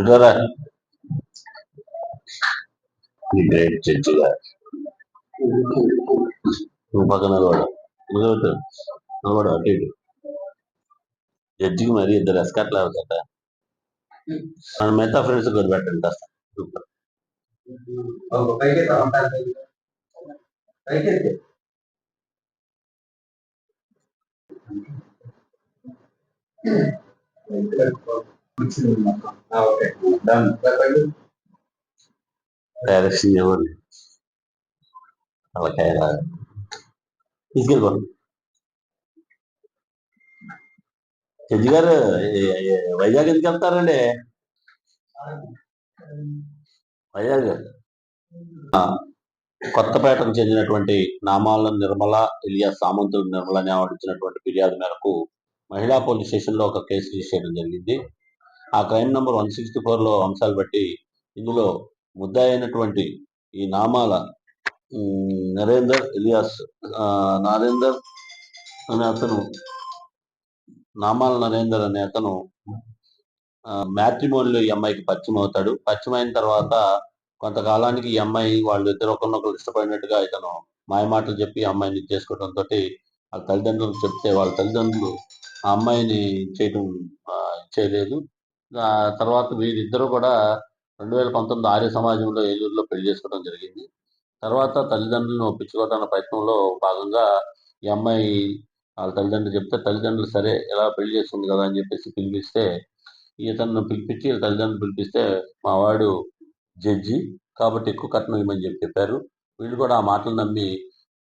ఇదరా. ఈ great judge నువ్వు పక్కన నిలబడు. నిలబడు నిలబడు అటు ఇటు. జడ్జికి మరి ఇద్దరు ఎస్కట్లు అవుతాట మన మిగతా ఫ్రెండ్స్ కూడా పెట్టండి కాస్త. సూపర్ డైరెక్షన్ ఇవ్వండి వాళ్ళకి తీసుకెళ్ళిపో జడ్జి గారు ఏ- ఏ- వైజాగ్ ఎందుకు వెళ్తారండి వైజాగ్ ఆ, కొత్తపేటకు చెందినటువంటి నామాల నిర్మల ఇలియా సామంతులు నిర్మల అని ఫిర్యాదు మేరకు మహిళా పోలీస్ స్టేషన్లో ఒక కేసు రిజిస్టర్ చేయడం జరిగింది. ఆ క్రైమ్ నెంబర్ వన్ సిక్స్టీ ఫోర్లో అంశాలు బట్టి ఇందులో ముద్దాయి అయినటువంటి ఈ నామాల నరేందర్ ఇలియాస్ నరేందర్ అనే అతను నామాల నరేందర్ అనే అతను మ్యాట్రిమోనిలో ఈ అమ్మాయికి పరిచయం అవుతాడు. పరిచయం అయిన తర్వాత కొంతకాలానికి ఈ అమ్మాయి వాళ్ళు ఇద్దరు ఒకరినొకరు ఇష్టపడినట్టుగా ఇతను మాయమాటలు చెప్పి అమ్మాయిని ఇది చేసుకోవడంతో వాళ్ళ తల్లిదండ్రులు చెప్తే వాళ్ళ తల్లిదండ్రులు ఆ అమ్మాయిని చేయడం చేయలేదు తర్వాత వీరిద్దరూ కూడా రెండు వేల పంతొమ్మిది ఆర్య సమాజంలో ఏలూరులో పెళ్ళి చేసుకోవడం జరిగింది. తర్వాత తల్లిదండ్రులను ఒప్పించుకోవడానికి ప్రయత్నంలో భాగంగా ఈ అమ్మాయి వాళ్ళ తల్లిదండ్రులు చెప్తే తల్లిదండ్రులు సరే ఎలా పెళ్ళి చేస్తుంది కదా అని చెప్పేసి పిలిపిస్తే ఇతను పిలిపించి తల్లిదండ్రులు పిలిపిస్తే మా వాడు జడ్జి కాబట్టి ఎక్కువ కట్నం ఇవ్వమని చెప్పి చెప్పారు. వీళ్ళు కూడా ఆ మాటలు నమ్మి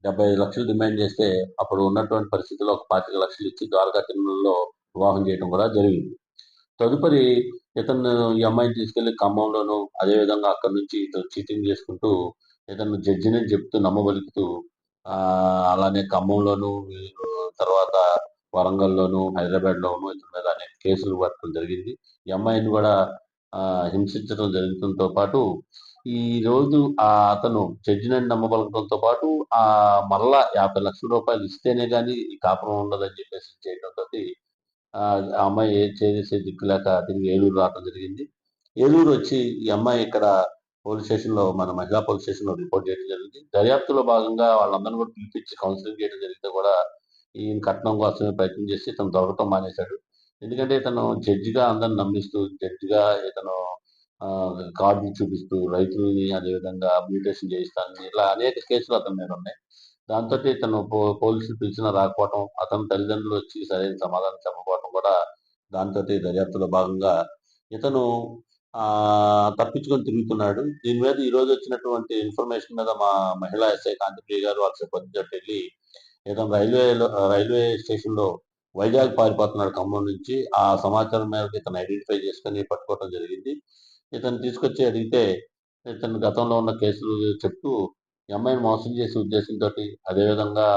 డెబ్బై లక్షలు డిమాండ్ చేస్తే అప్పుడు ఉన్నటువంటి పరిస్థితిలో ఒక పాతిక లక్షలు ఇచ్చి ద్వారకా తిరుమలలో వివాహం చేయడం కూడా జరిగింది. తదుపరి ఇతను ఈ అమ్మాయిని తీసుకెళ్ళి ఖమ్మంలోను అదేవిధంగా అక్కడి నుంచి ఇతను చీటింగ్ చేసుకుంటూ ఇతను జడ్జిని చెప్తూ నమ్మబలుకుతూ అలానే ఖమ్మంలోను వీళ్ళు తర్వాత వరంగల్లోను హైదరాబాద్లోను ఇతని మీద అనేక కేసులు పట్టడం జరిగింది. ఈ అమ్మాయిని కూడా హింసించడం జరుగుతుంతో పాటు ఈ రోజు ఆ అతను జడ్జిని నమ్మబలకంతో పాటు ఆ మరలా యాభై లక్షల రూపాయలు ఇస్తేనే కానీ కాపురం ఉండదని చెప్పేసి చేయడంతో ఆ ఆ అమ్మాయి ఏ చేసే దిక్కులేక తిరిగి ఏలూరు రావడం జరిగింది. ఏలూరు వచ్చి ఈ అమ్మాయి ఇక్కడ పోలీస్ స్టేషన్లో మన మహిళా పోలీస్ స్టేషన్లో రిపోర్ట్ చేయడం జరిగింది. దర్యాప్తులో భాగంగా వాళ్ళందరినీ కూడా పిలిపించి కౌన్సిలింగ్ చేయడం జరిగితే కూడా ఈయన కట్నం కోసమే ప్రయత్నం చేసి తను దొరకటం మానేశాడు. ఎందుకంటే ఇతను జడ్జిగా అందరిని నమ్మిస్తూ జడ్జిగా ఇతను ఆ, కార్డులు చూపిస్తూ రైతులని అదేవిధంగా మ్యూటేషన్ చేయిస్తానని ఇలా అనేక కేసులు అతని మీద ఉన్నాయి. దాంతో ఇతను పో- పోలీసులు పిలిచినా రాకపోవటం అతని తల్లిదండ్రులు వచ్చి సరైన సమాధానం చెప్పకపోవటం కూడా దాంతో దర్యాప్తులో భాగంగా ఇతను ఆ తప్పించుకొని తిరుగుతున్నాడు. దీని మీద ఈ రోజు వచ్చినటువంటి ఇన్ఫర్మేషన్ మీద మా మహిళా ఎస్ఐ కాంతిప్రియ గారు వాళ్ళ సిబ్బంది వెళ్ళి ఇతను రైల్వే రైల్వే స్టేషన్లో వైజాగ్ పారిపోతున్నాడు ఖమ్మం నుంచి. ఆ సమాచారం మేరకు ఇతను ఐడెంటిఫై చేసుకొని పట్టుకోవడం జరిగింది. ఇతను తీసుకొచ్చి అడిగితే ఇతను గతంలో ఉన్న కేసులు చెప్తూ ఈ అమ్మాయిని మోసం చేసే ఉద్దేశంతో అదేవిధంగా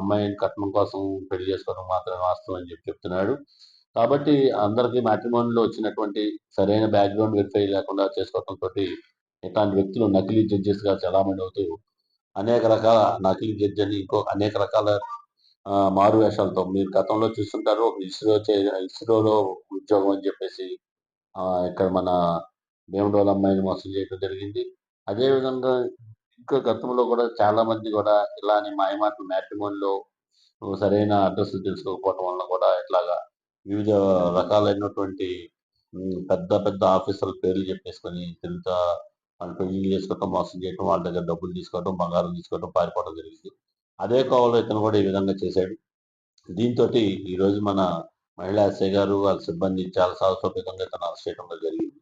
అమ్మాయిని కట్నం కోసం పెళ్ళి చేసుకోవడం మాత్రమే వాస్తవం అని చెప్పి చెప్తున్నాడు. కాబట్టి అందరికీ మ్యాట్రిమోనీలో వచ్చినటువంటి సరైన బ్యాక్గ్రౌండ్ వెరిఫై లేకుండా చేసుకోవడంతో తోటి ఇట్లాంటి వ్యక్తులు నకిలీ జడ్జెస్గా చలామణి అవుతూ అనేక రకాల నకిలీ జడ్జి అని ఇంకో అనేక రకాల మారు వేషాలతో మీరు గతంలో చూస్తుంటారు ఇస్రో చే- ఇస్రోలో ఉద్యోగం అని చెప్పేసి ఆ, ఇక్కడ మన భీమడోల అమ్మాయిని మోసం చేయడం జరిగింది. అదే విధంగా ఇంకా గతంలో కూడా చాలా మంది కూడా ఇలాని మాయమాటలు మ్యాట్రిమోన్లో సరైన అడ్రస్లు తెలుసుకోకపోవడం వల్ల కూడా ఇట్లాగా వివిధ రకాలైనటువంటి పెద్ద పెద్ద ఆఫీసర్ల పేర్లు చెప్పేసుకొని తిరుగుతా వాళ్ళు పెళ్ళి చేసుకోవటం మోసం చేయటం వాళ్ళ దగ్గర డబ్బులు తీసుకోవడం బంగారం తీసుకోవడం పారిపోవడం జరిగింది. అదే కోవలో ఇతను కూడా ఈ విధంగా చేశాడు. దీంతో ఈరోజు మన మహిళా ఎస్ఐ గారు వాళ్ళ సిబ్బంది చాలా సాహసోపేతంగా ఇతను అరెస్ట్ చేయడంలో జరిగింది.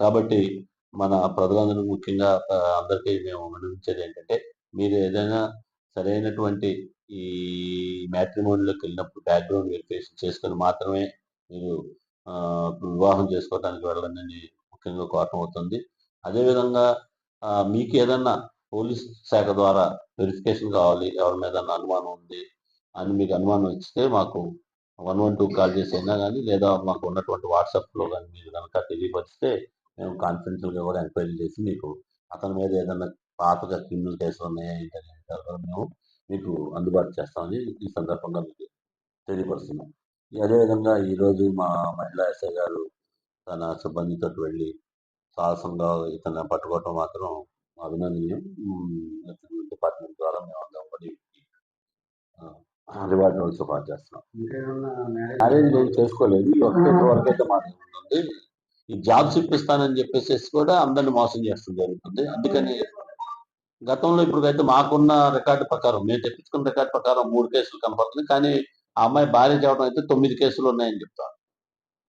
కాబట్టి మన ప్రజలందరూ ముఖ్యంగా అందరికీ మేము వినిపించేది ఏంటంటే మీరు ఏదైనా సరైనటువంటి ఈ మ్యాట్రిమోనీలోకి వెళ్ళినప్పుడు బ్యాక్గ్రౌండ్ వెరిఫికేషన్ చేసుకొని మాత్రమే మీరు వివాహం చేసుకోవడానికి వెళ్ళాలని ముఖ్యంగా కోరటం అవుతుంది. అదేవిధంగా మీకు ఏదన్నా పోలీస్ శాఖ ద్వారా వెరిఫికేషన్ కావాలి ఎవరి మీద అనుమానం ఉంది అని మీకు అనుమానం ఇస్తే మాకు వన్ వన్ టూ కాల్ చేసి అయినా కానీ లేదా మాకు ఉన్నటువంటి వాట్సాప్లో కానీ మీరు కనుక తెలియపరిస్తే మేము కాన్ఫిడెన్షియల్గా కూడా ఎంక్వైరీ చేసి మీకు అతని మీద ఏదైనా పాతగా క్రిమినల్ కేసులు ఉన్నాయా ఏంటని మేము మీకు అందుబాటు చేస్తామని ఈ సందర్భంగా మీకు తెలియపరుస్తున్నాం. అదేవిధంగా ఈరోజు మా మహిళా ఎస్ఐ గారు తన సిబ్బందితో వెళ్ళి సాహసంగా ఇతను పట్టుకోవటం మాత్రం అభినందనీయం. డిపార్ట్మెంట్ ద్వారా మేము అందరం కూడా రివార్డ్ ఆల్సో పాస్ చేస్తున్నాం. మ్యారేజ్ నేను చేసుకోలేదు. ఒక్క వరకు అయితే ఉంది ఈ జాబ్స్ ఇప్పిస్తానని చెప్పేసి కూడా అందరిని మోసం చేస్తుంది జరుగుతుంది. అందుకని గతంలో ఇప్పుడు అయితే మాకున్న రికార్డు ప్రకారం మేము తెప్పించుకున్న రికార్డు ప్రకారం మూడు కేసులు కనపడుతుంది. కానీ ఆ అమ్మాయి భార్య చెప్పడం అయితే తొమ్మిది కేసులు ఉన్నాయని చెప్తాను